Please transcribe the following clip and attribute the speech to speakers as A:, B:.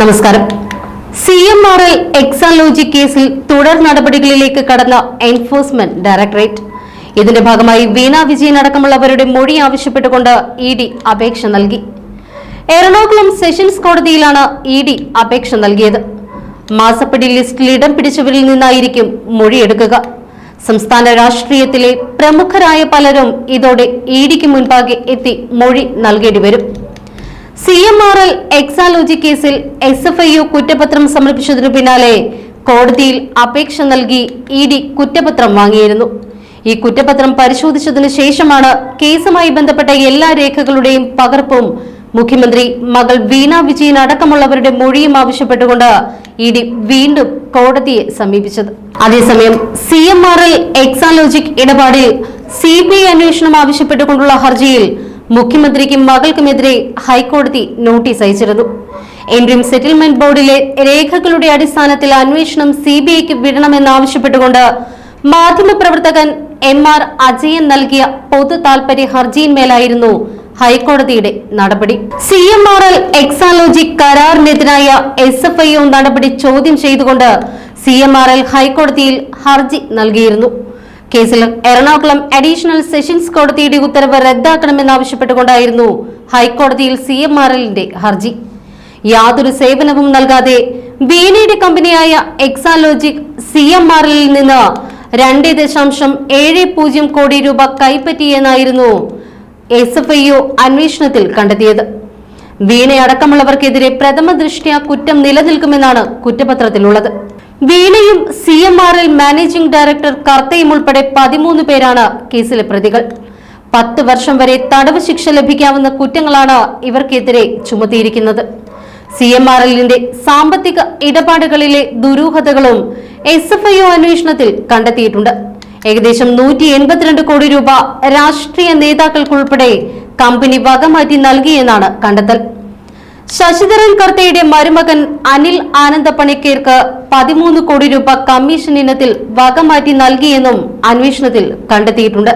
A: നമസ്കാരം. C M R L Exalogic കേസിൽ തുടർ നടപടികളിലേക്ക് കടന്ന എൻഫോഴ്സ്മെന്റ് ഡയറക്ടറേറ്റ് ഇതിന്റെ ഭാഗമായി വീണ വിജയൻ അടക്കമുള്ളവരുടെ മൊഴി ആവശ്യപ്പെട്ടുകൊണ്ട് ഇ ഡി അപേക്ഷ നൽകി. എറണാകുളം സെഷൻസ് കോടതിയിലാണ് ഇ ഡി അപേക്ഷ നൽകിയത്. മാസപ്പടി ലിസ്റ്റിൽ ഇടം പിടിച്ചവരിൽ നിന്നായിരിക്കും മൊഴിയെടുക്കുക. സംസ്ഥാന രാഷ്ട്രീയത്തിലെ പ്രമുഖരായ പലരും ഇതോടെ ഇ ഡിക്ക് മുൻപാകെ എത്തി മൊഴി നൽകേണ്ടി വരും. C M R L Exalogic കേസിൽ എസ് എഫ് ഐ യു കുറ്റപത്രം സമർപ്പിച്ചതിനു പിന്നാലെ കോടതിയിൽ അപേക്ഷ നൽകി ഇ ഡി കുറ്റപത്രം വാങ്ങിയിരുന്നു. ഈ കുറ്റപത്രം പരിശോധിച്ചതിനു ശേഷമാണ് കേസുമായി ബന്ധപ്പെട്ട എല്ലാ രേഖകളുടെയും പകർപ്പും മുഖ്യമന്ത്രി മകൾ വീണ വിജയൻ അടക്കമുള്ളവരുടെ മൊഴിയും ആവശ്യപ്പെട്ടുകൊണ്ട് ഇ ഡി വീണ്ടും കോടതിയെ സമീപിച്ചത്. അതേസമയം C M R L Exalogic ഇടപാടിൽ സി ബി ഐ അന്വേഷണം ആവശ്യപ്പെട്ടുകൊണ്ടുള്ള ഹർജിയിൽ മുഖ്യമന്ത്രിക്കും മകൾക്കുമെതിരെ ഹൈക്കോടതി നോട്ടീസ് അയച്ചിരുന്നു. എൻട്രീം സെറ്റിൽമെന്റ് ബോർഡിലെ രേഖകളുടെ അടിസ്ഥാനത്തിൽ അന്വേഷണം സി ബി ഐക്ക് വിടണമെന്നാവശ്യപ്പെട്ടുകൊണ്ട് മാധ്യമപ്രവർത്തകൻ എം ആർ അജയൻ നൽകിയ പൊതു താൽപര്യ ഹർജിയിന്മേലായിരുന്നു ഹൈക്കോടതിയുടെ നടപടി. C M R L Exalogic കരാറിനെതിരായ S F I O നടപടി ചോദ്യം ചെയ്തുകൊണ്ട് സി എം ആർ എൽ ഹൈക്കോടതിയിൽ ഹർജി നൽകിയിരുന്നു. കേസിൽ എറണാകുളം അഡീഷണൽ സെഷൻസ് കോടതിയുടെ ഉത്തരവ് റദ്ദാക്കണമെന്നാവശ്യപ്പെട്ടുകൊണ്ടായിരുന്നു ഹൈക്കോടതിയിൽ സി എം ആർ എല്ലിന്റെ ഹർജി. യാതൊരു സേവനവും നൽകാതെ വീണയുടെ കമ്പനിയായ എക്സാലോജിക് സി എം ആർ എല്ലിൽ നിന്ന് രണ്ട് ദശാംശം ഏഴ് പൂജ്യം കോടി രൂപ കൈപ്പറ്റിയെന്നായിരുന്നു എസ് എഫ് ഐ ഒ അന്വേഷണത്തിൽ കണ്ടെത്തിയത്. വീണയടക്കമുള്ളവർക്കെതിരെ പ്രഥമ ദൃഷ്ട്യാ കുറ്റം നിലനിൽക്കുമെന്നാണ് കുറ്റപത്രത്തിലുള്ളത്. വീണയും C M R L managing director കർത്തയും ഉൾപ്പെടെ പതിമൂന്ന് പേരാണ് കേസിലെ പ്രതികൾ. പത്ത് വർഷം വരെ തടവ് ശിക്ഷ ലഭിക്കാവുന്ന കുറ്റങ്ങളാണ് ഇവർക്കെതിരെ ചുമത്തിയിരിക്കുന്നത്. സി എം ആർ എല്ലിന്റെ സാമ്പത്തിക ഇടപാടുകളിലെ ദുരൂഹതകളും എസ് എഫ് ഐ ഒ അന്വേഷണത്തിൽ കണ്ടെത്തിയിട്ടുണ്ട്. ഏകദേശം നൂറ്റി എൺപത്തിരണ്ട് കോടി രൂപ രാഷ്ട്രീയ നേതാക്കൾക്കുൾപ്പെടെ കമ്പനി വകമാറ്റി നൽകിയെന്നാണ് കണ്ടെത്തൽ. ശശിധരൻ കർത്തയുടെ മരുമകൻ അനിൽ ആനന്ദപ്പണിക്കേർക്ക് പതിമൂന്ന് കോടി രൂപ കമ്മീഷൻ ഇനത്തിൽ വകമാറ്റി നൽകിയെന്നും അന്വേഷണത്തിൽ കണ്ടെത്തിയിട്ടുണ്ട്.